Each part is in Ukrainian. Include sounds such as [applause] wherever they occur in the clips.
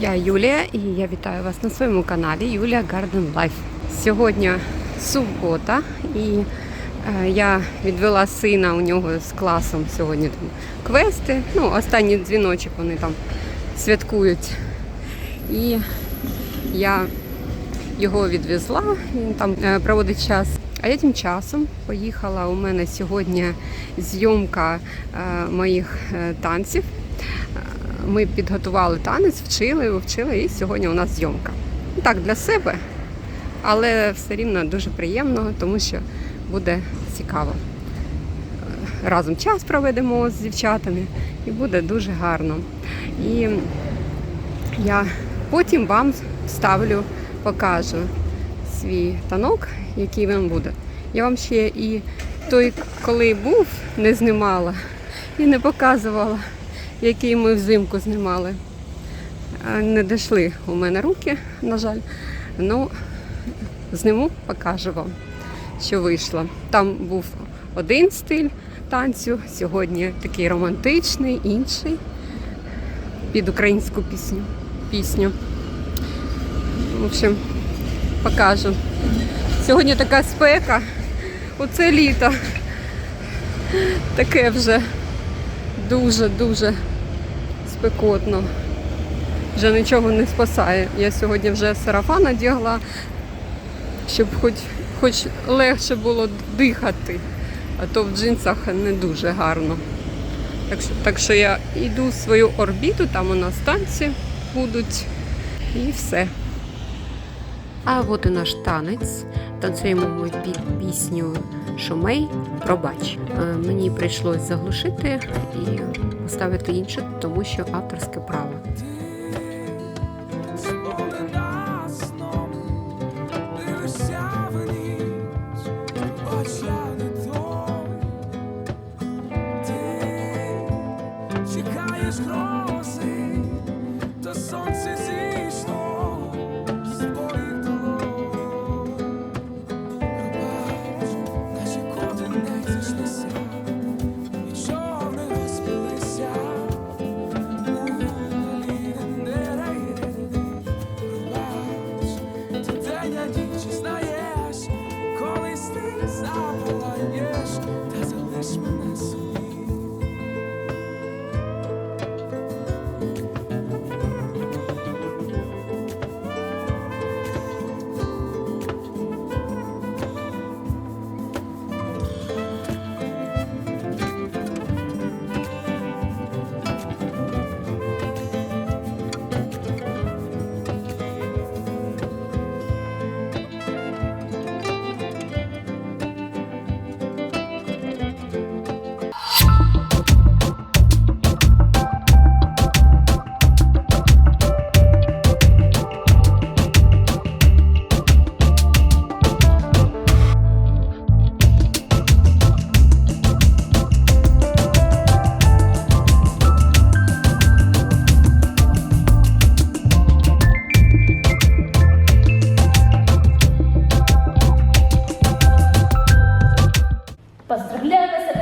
Я Юлія і я вітаю вас на своєму каналі Юлія Garden Life. Сьогодні субота і е, я відвела сина у нього з класом сьогодні там квести. Ну, останній дзвіночок вони там святкують. І я його відвезла, він там е, проводить час. А я тим часом поїхала. У мене сьогодні зйомка е, моїх танців. Ми підготували танець, вчили, вчили, і сьогодні у нас зйомка. Ну, Так, для себе, але все рівно дуже приємно, тому що буде цікаво. Е, Разом час проведемо з дівчатами і буде дуже гарно. І я потім вам вставлю, покажу свій танок, який він буде. Я вам ще і той, коли був, не знімала і не показувала, який ми взимку знімали. Не дійшли у мене руки, на жаль. Ну, зніму, покажу вам, що вийшло. Там був один стиль танцю, сьогодні такий романтичний, інший під українську пісню. пісню. В общем, покажу. Сьогодні така спека. Оце літо. Таке вже дуже-дуже спекотно. Вже нічого не спасає. Я сьогодні вже сарафан надягла, щоб хоч, хоч легше було дихати, а то в джинсах не дуже гарно. Так що, так що я йду в свою орбіту, там у нас танці будуть і все. А от і наш танець. Танцюємо ми під пісню Шумей Пробач. Е, Мені прийшлось заглушити і поставити інше, тому що авторське право. Yes, there's a list Поздравляю вас,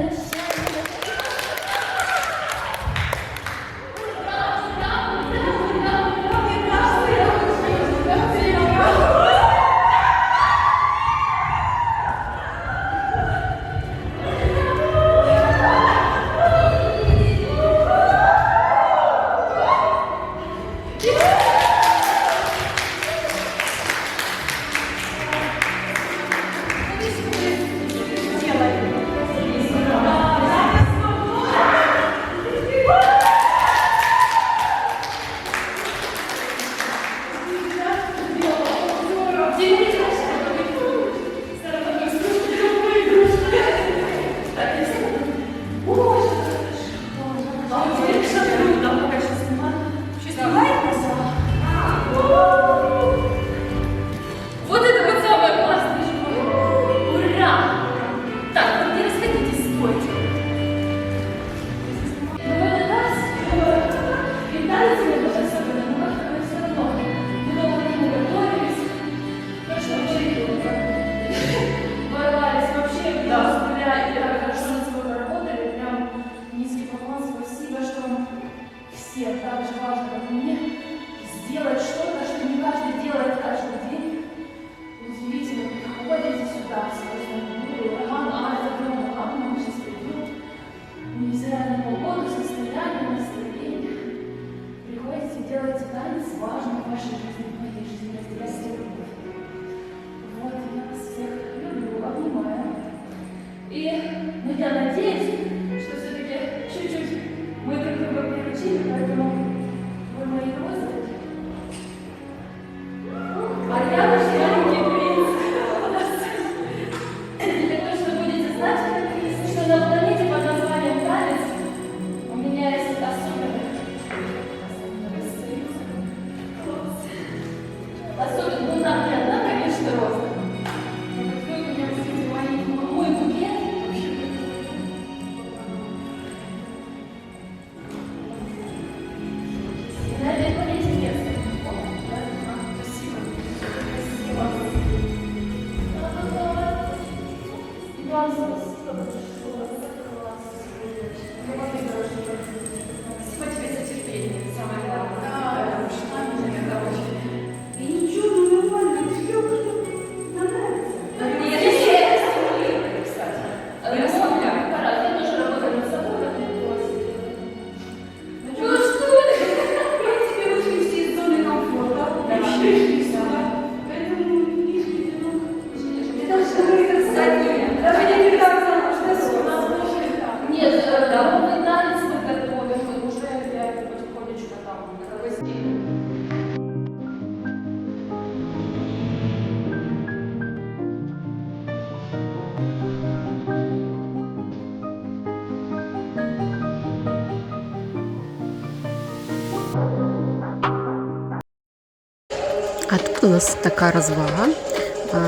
у нас така розвага.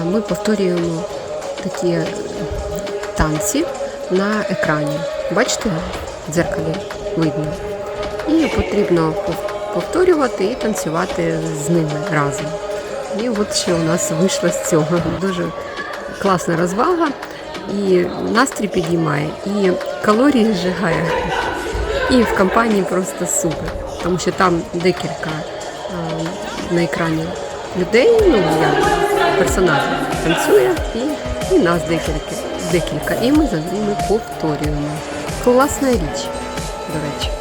Ми повторюємо такі танці на екрані. Бачите, в дзеркалі видно. І потрібно повторювати і танцювати з ними разом. І от що у нас вийшло з цього. Дуже класна розвага. І настрій підіймає, і калорії зжигає. І в компанії просто супер, тому що там декілька на екрані людей, ну як персонаж танцює, і, і нас декілька, декілька. І ми за ними повторюємо. Класна річ, до речі.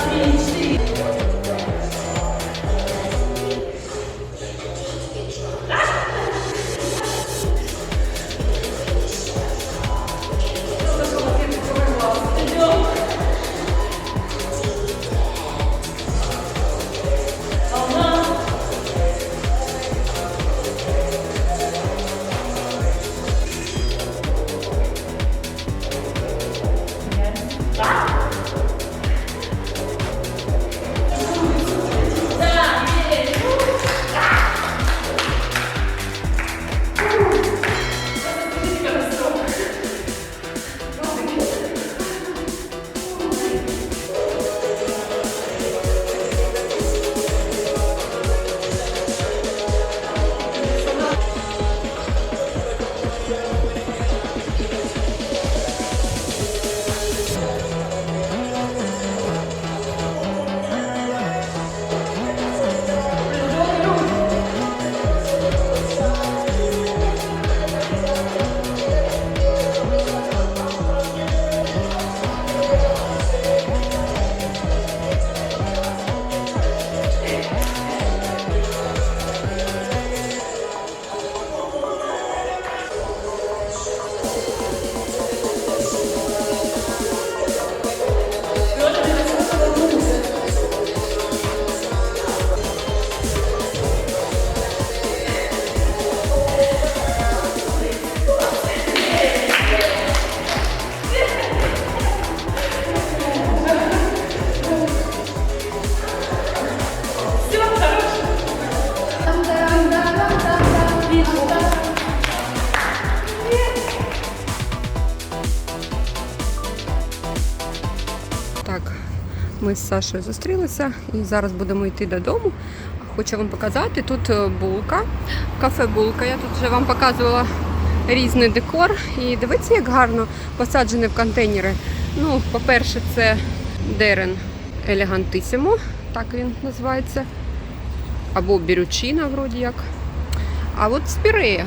Please. Сашою зустрілися і зараз будемо йти додому. Хочу вам показати, тут е, булка, кафе булка. Я тут вже вам показувала різний декор. І дивіться, як гарно посаджений в контейнери. Ну, по-перше, це дерен елегантисимо, так він називається. Або бірючина, вроді як. А от спірея.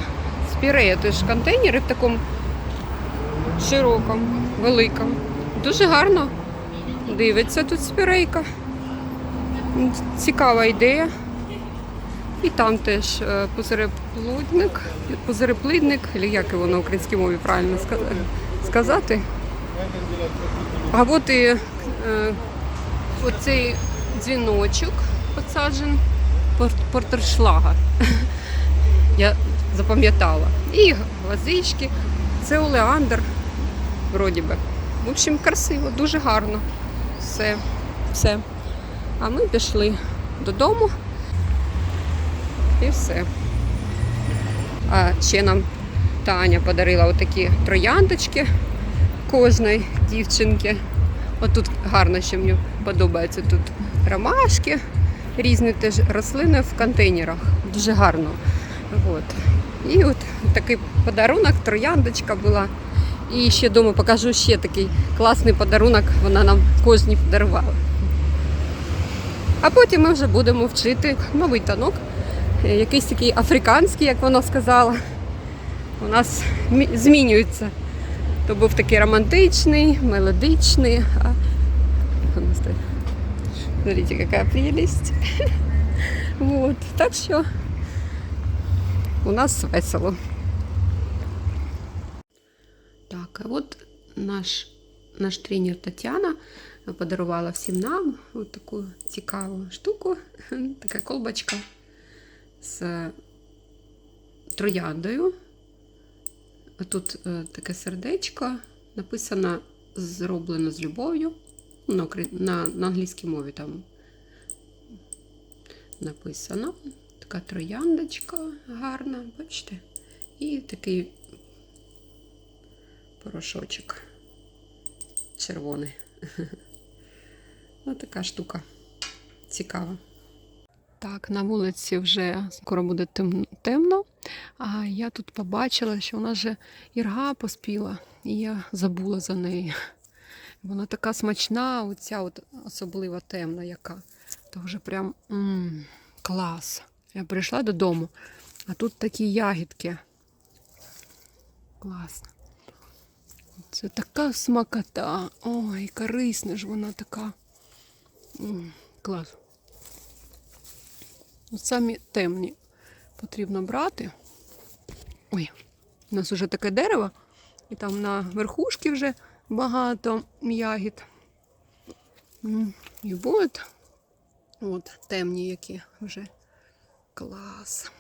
Спірея теж контейнери в такому широкому, великому. Дуже гарно дивиться тут спірейка. Цікава ідея. І там теж е, позереплудник, позереплідник, або як його на українській мові правильно сказати. А от і е, оцей дзвіночок посаджен портершлага. [laughs] Я запам'ятала. І гвоздички, це олеандр, вроді би. В общем, красиво, дуже гарно. Все, все. А ми пішли додому. І все. А ще нам Таня подарила отакі трояндочки кожної дівчинки. Отут гарно, що мені подобається. Тут ромашки, різні теж рослини в контейнерах. Дуже гарно. От. І от такий подарунок, трояндочка була. І ще вдома покажу ще такий класний подарунок, вона нам кожній подарувала. А потім ми вже будемо вчити новий танок, е, якийсь такий африканський, як вона сказала. У нас змінюється. То був такий романтичний, мелодичний. А... Смотрите, яка прелесть. [laughs] Вот. Так що у нас весело. Так, от наш, наш тренер Тетяна подарувала всім нам от таку цікаву штуку, [laughs] така колбочка з трояндою. А тут е, таке сердечко, написано зроблено з любов'ю. Ну, На, на, на англійській мові там написано. Така трояндочка гарна, бачите? І такий порошочок червоний. Ось така штука. Цікава. Так, на вулиці вже скоро буде темно. А я тут побачила, що вона вже ірга поспіла, і я забула за неї. Вона така смачна, оця от особливо темна яка. То вже прям м клас. Я прийшла додому, а тут такі ягідки. Класно. Це така смакота. Ой, корисна ж вона така. Клас. От Самі темні потрібно брати. Ой, у нас вже таке дерево, і там на верхушці вже багато ягід. І от, от темні які вже. Клас.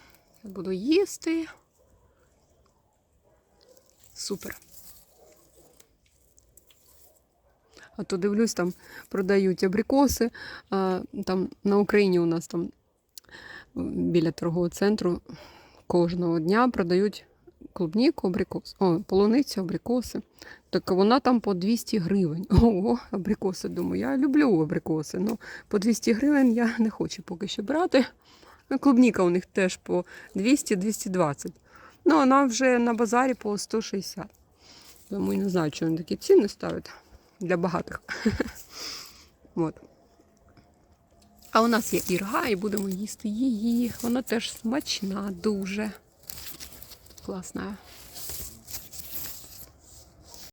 Я буду їсти. Супер. А то дивлюсь, там продають абрикоси. А, там на Україні у нас там біля торгового центру кожного дня продають клубніку, абрикос. О, полуницю, абрикоси. Так вона там по 200 гривень. [laughs] Ого, абрикоси. Думаю, я люблю абрикоси. але по 200 гривень я не хочу поки що брати. Ну, Клубніка у них теж по 200-220. Ну, вона вже на базарі по 160. Тому я не знаю, чому вони такі ціни ставлять для багатих. [laughs] От. А у нас є ірга, і будемо їсти її. Вона теж смачна, дуже класна.